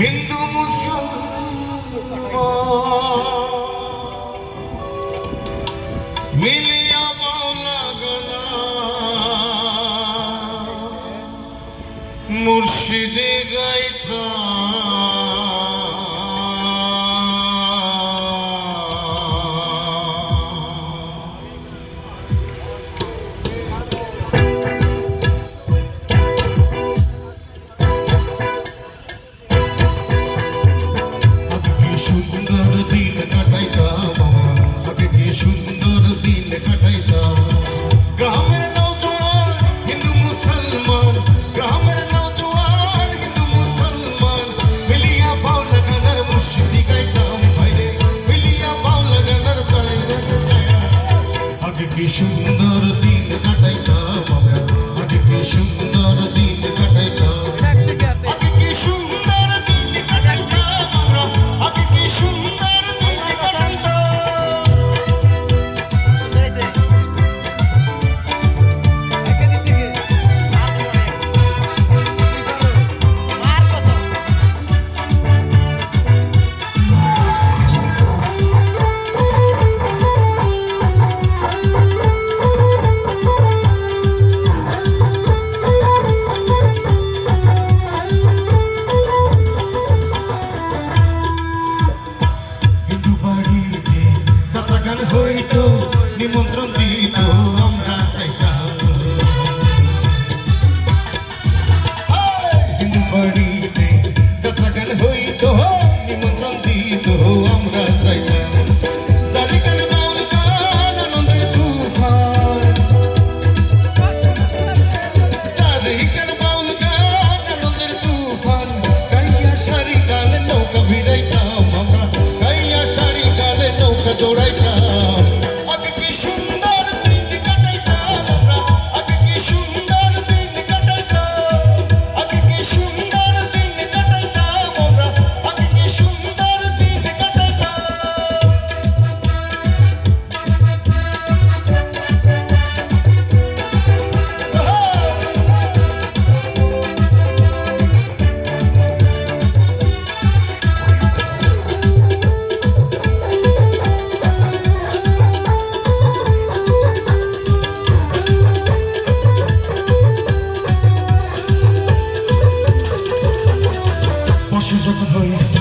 হিন্দু মুসলমান মিলিয়া মাওলা গনা। মুর্শিদে গাইতা see the হইতো নিমন্ত্রণ দিতা took a.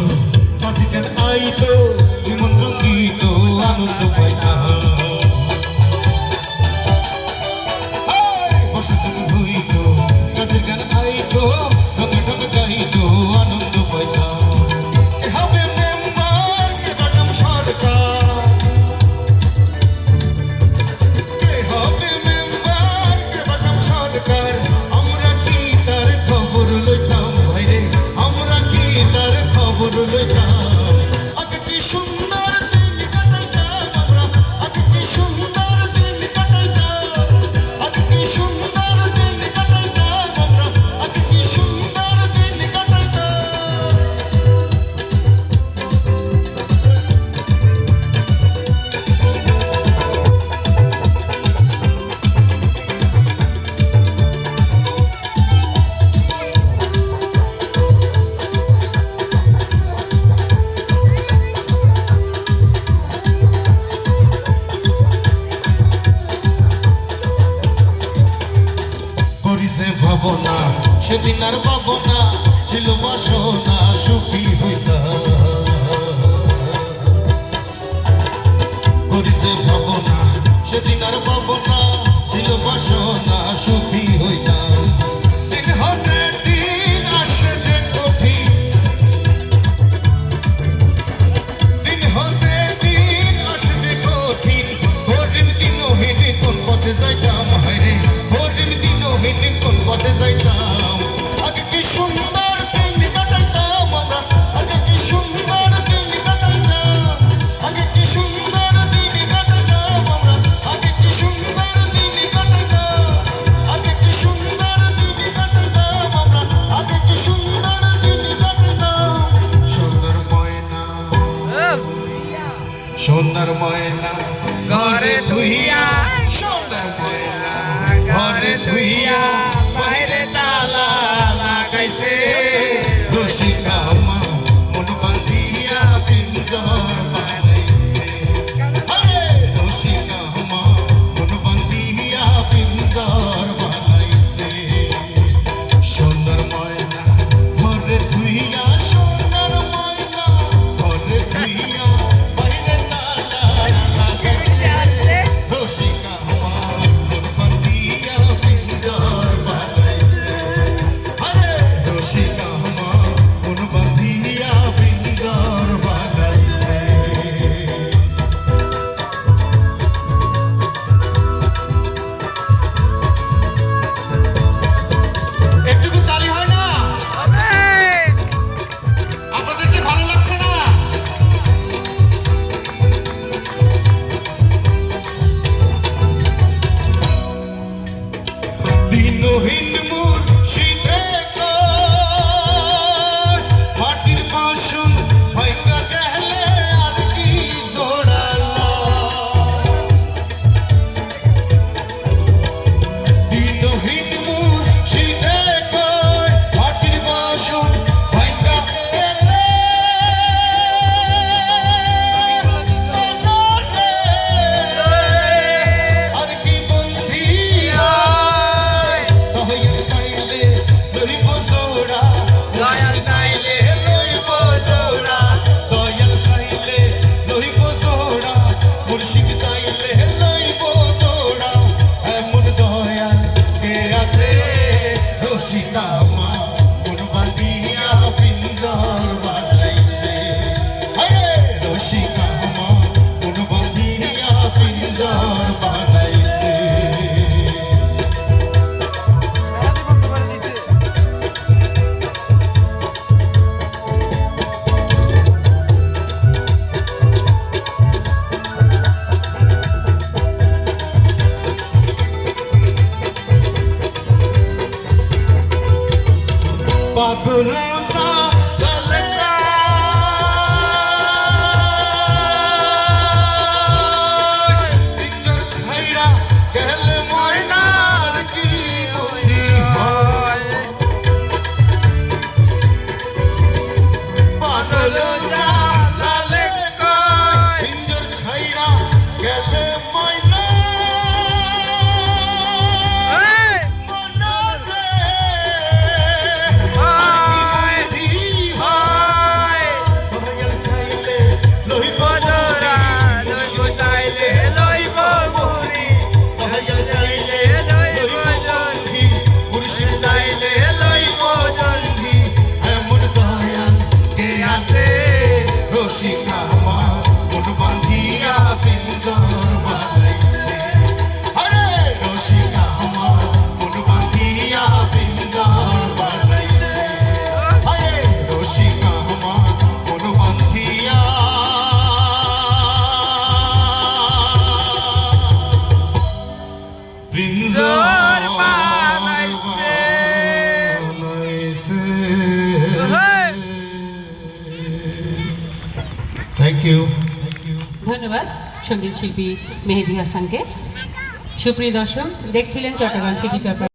তার বাবনা ছিল বাসনা সুখী হইতা। করিছে ভাবনা সেদিন আর বাবনা But ধন্যবাদ সংগীত শিল্পী মেহেদি হাসানকে। সুপ্রিয় দর্শক দেখছিলেন চট্টগ্রাম সিটি কর্পোরেশন।